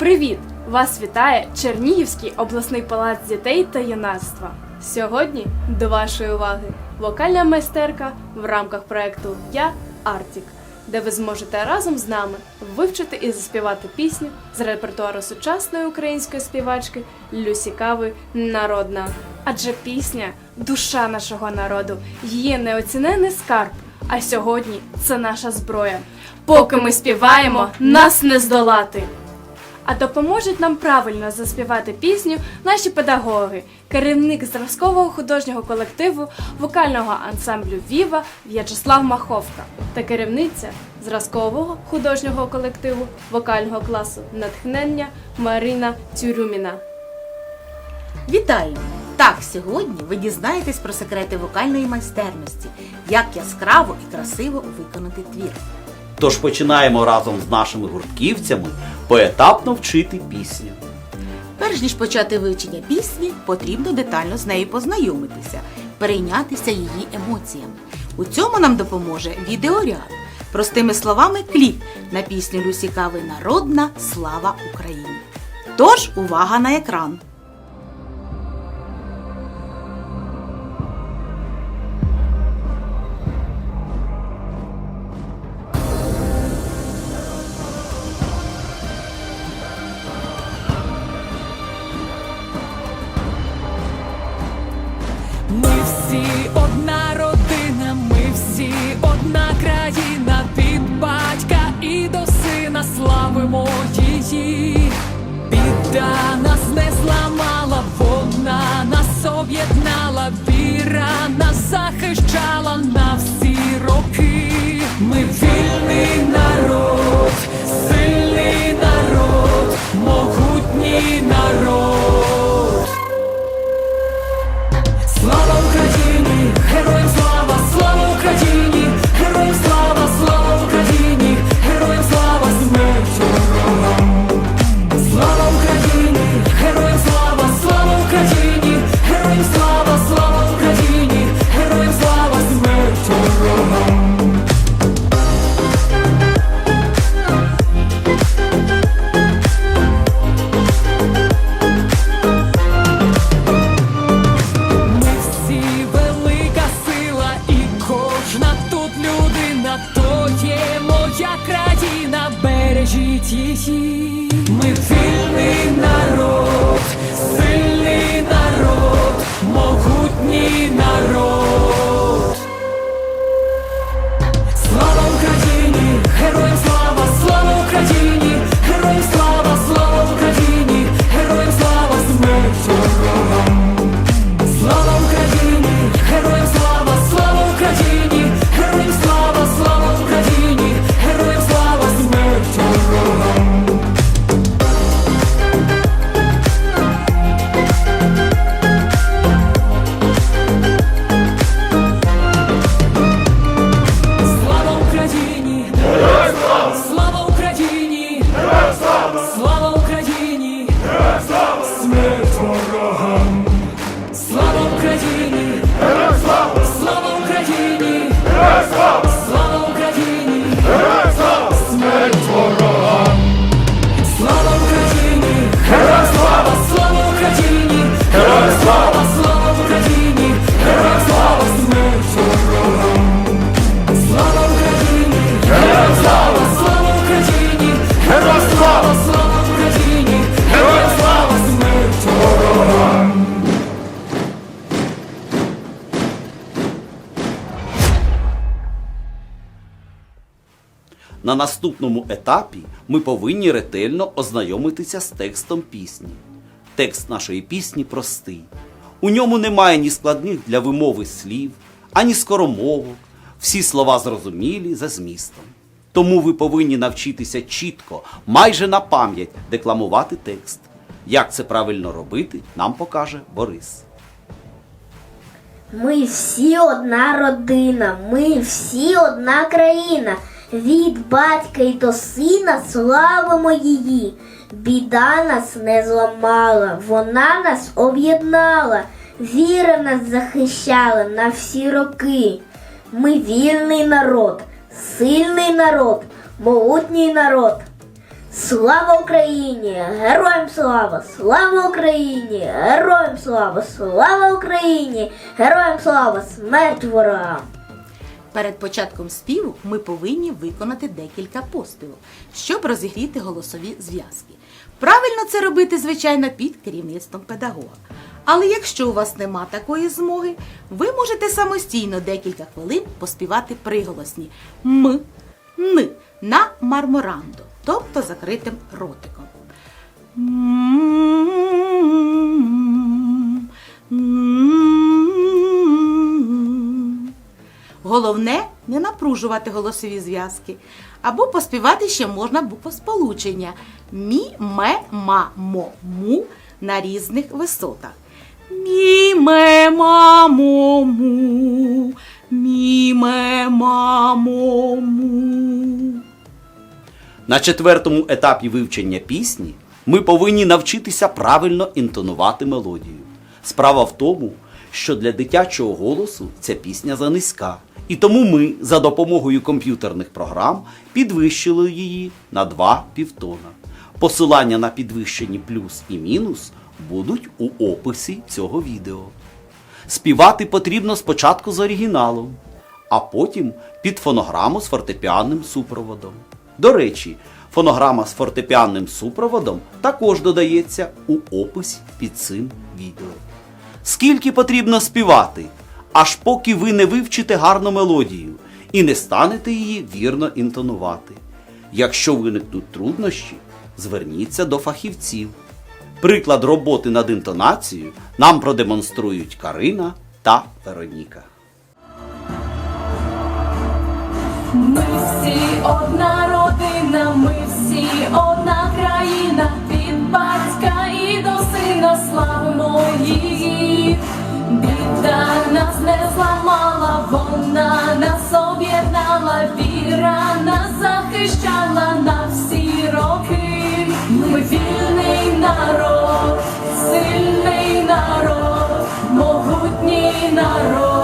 Привіт! Вас вітає Чернігівський обласний палац дітей та юнацтва. Сьогодні до вашої уваги вокальна майстерка в рамках проекту Я Артік, де ви зможете разом з нами вивчити і заспівати пісню з репертуару сучасної української співачки Люсі Кави Народна. Адже пісня душа нашого народу, її неоцінений скарб. А сьогодні це наша зброя. Поки ми співаємо, нас не здолати. А допоможуть нам правильно заспівати пісню наші педагоги, керівник зразкового художнього колективу вокального ансамблю Віва В'ячеслав Маховка та керівниця зразкового художнього колективу вокального класу натхнення Марина Тюрюміна. Вітаю! Так, сьогодні ви дізнаєтесь про секрети вокальної майстерності, як яскраво і красиво виконати твір. Тож починаємо разом з нашими гуртківцями поетапно вчити пісню. Перш ніж почати вивчення пісні, потрібно детально з нею познайомитися, перейнятися її емоціями. У цьому нам допоможе відеоряд. Простими словами, кліп на пісню Люсі Кави Народна Слава Україні. Тож увага на екран! Її. Біда нас не зламала, вона нас об'єднала, віра нас захищала на всі роки. Ми вільний народ, сильний народ, могутній народ. Бережіть Мы Ми На наступному етапі ми повинні ретельно ознайомитися з текстом пісні. Текст нашої пісні простий. У ньому немає ні складних для вимови слів, ані скоромовок. Всі слова зрозумілі за змістом. Тому ви повинні навчитися чітко, майже на пам'ять декламувати текст. Як це правильно робити, нам покаже Борис. Ми всі одна родина, ми всі одна країна. Від батька й до сина славимо її. Біда нас не зламала, вона нас об'єднала, віра нас захищала на всі роки. Ми вільний народ, сильний народ, могутній народ. Слава Україні! Героям слава! Слава Україні! Героям слава! Слава Україні! Героям слава! Смерть ворогам! Перед початком співу ми повинні виконати декілька поспівів, щоб розігріти голосові зв'язки. Правильно це робити, звичайно, під керівництвом педагога. Але якщо у вас нема такої змоги, ви можете самостійно декілька хвилин поспівати приголосні м, н на марморандо, тобто закритим ротиком. Головне не напружувати голосові зв'язки. Або поспівати ще можна буквосполучення мі, ме, ма, мо, му на різних висотах. Мі, ме, ма, мо, му, мі, ме, ма, мо, му. На четвертому етапі вивчення пісні ми повинні навчитися правильно інтонувати мелодію. Справа в тому, що для дитячого голосу ця пісня занизька, і тому ми за допомогою комп'ютерних програм підвищили її на два півтона. Посилання на підвищені плюс і мінус будуть у описі цього відео. Співати потрібно спочатку з оригіналом, а потім під фонограму з фортепіанним супроводом. До речі, фонограма з фортепіанним супроводом також додається у описі під цим відео. Скільки потрібно співати, аж поки ви не вивчите гарну мелодію і не станете її вірно інтонувати. Якщо виникнуть труднощі, зверніться до фахівців. Приклад роботи над інтонацією нам продемонструють Карина та Вероніка. Ми всі одна родина, ми всі одна країна, від батька і до сина славимо її. Біда нас не зламала, вона нас об'єднала, віра нас захищала на всі роки. Ми вільний народ, сильний народ, могутній народ.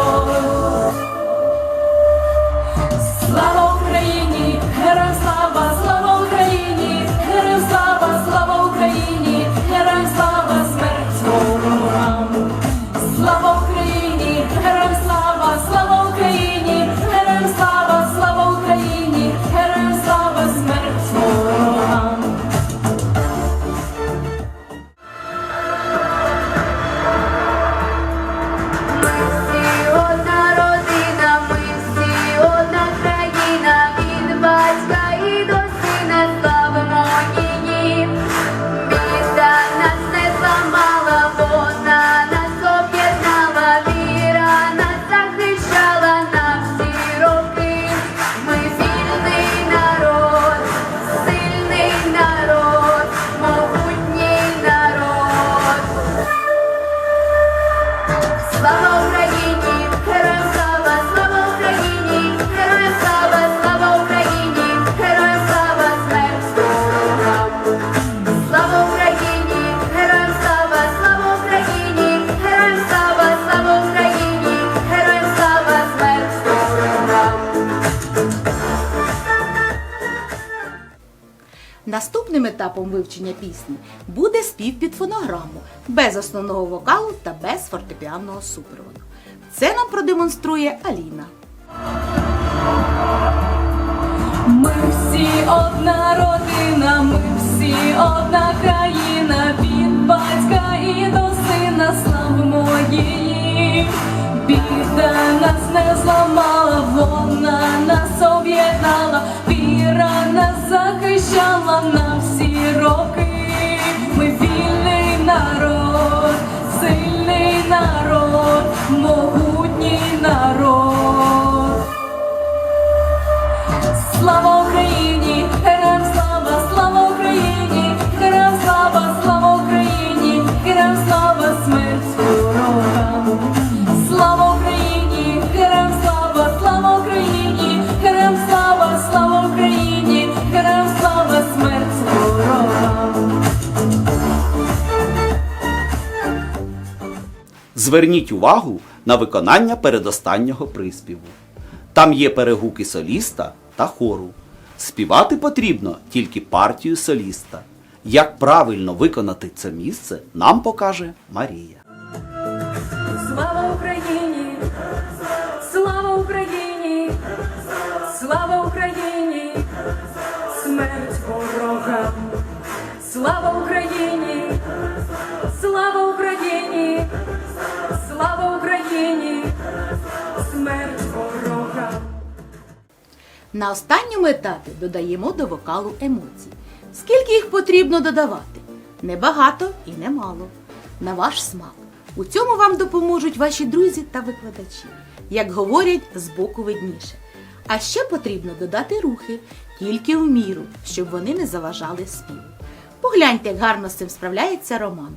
Етапом вивчення пісні буде спів під фонограму, без основного вокалу та без фортепіанного супроводу. Це нам продемонструє Аліна. Ми всі одна родина, ми всі одна країна, від батька і до сина славимо її. Біда нас не зламала, вона нас об'єднала, віра нас захищала на всі роки. Ми вільний народ, Зверніть увагу на виконання передостаннього приспіву. Там є перегуки соліста та хору. Співати потрібно тільки партію соліста. Як правильно виконати це місце, нам покаже Марія. На останньому етапі додаємо до вокалу емоцій. Скільки їх потрібно додавати? Небагато і немало. На ваш смак. У цьому вам допоможуть ваші друзі та викладачі. Як говорять, збоку видніше. А ще потрібно додати рухи тільки в міру, щоб вони не заважали співу. Погляньте, як гарно з цим справляється Роман.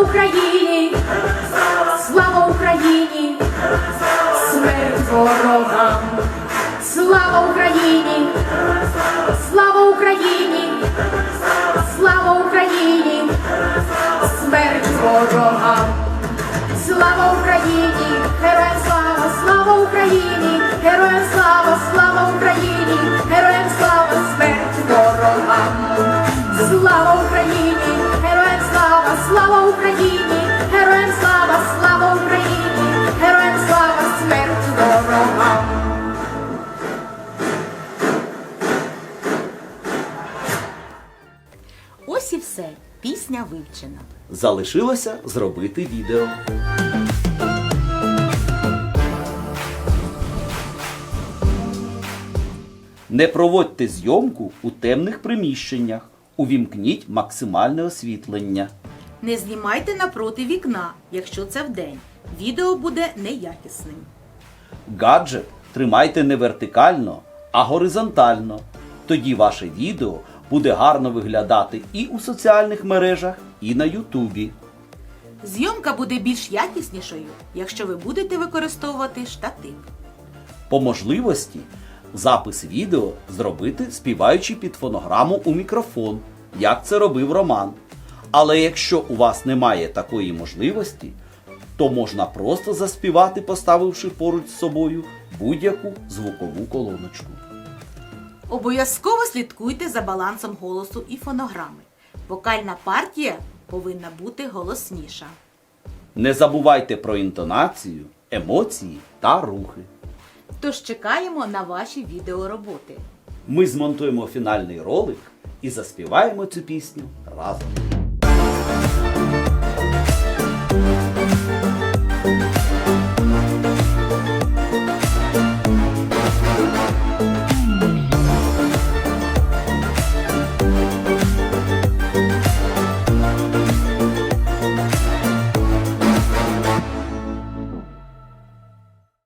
Україні! Слава! Україні! Героям слава! Слава Україні! Героям слава! Смерть ворогам! Ось і все. Пісня вивчена. Залишилося зробити відео. Не проводьте зйомку у темних приміщеннях. Увімкніть максимальне освітлення. Не знімайте напроти вікна, якщо це вдень. Відео буде неякісним. Гаджет тримайте не вертикально, а горизонтально. Тоді ваше відео буде гарно виглядати і у соціальних мережах, і на Ютубі. Зйомка буде більш якіснішою, якщо ви будете використовувати штатив. По можливості запис відео зробити співаючи під фонограму у мікрофон, як це робив Роман. Але якщо у вас немає такої можливості, то можна просто заспівати, поставивши поруч з собою будь-яку звукову колоночку. Обов'язково слідкуйте за балансом голосу і фонограми. Вокальна партія повинна бути голосніша. Не забувайте про інтонацію, емоції та рухи. Тож чекаємо на ваші відеороботи. Ми змонтуємо фінальний ролик і заспіваємо цю пісню разом.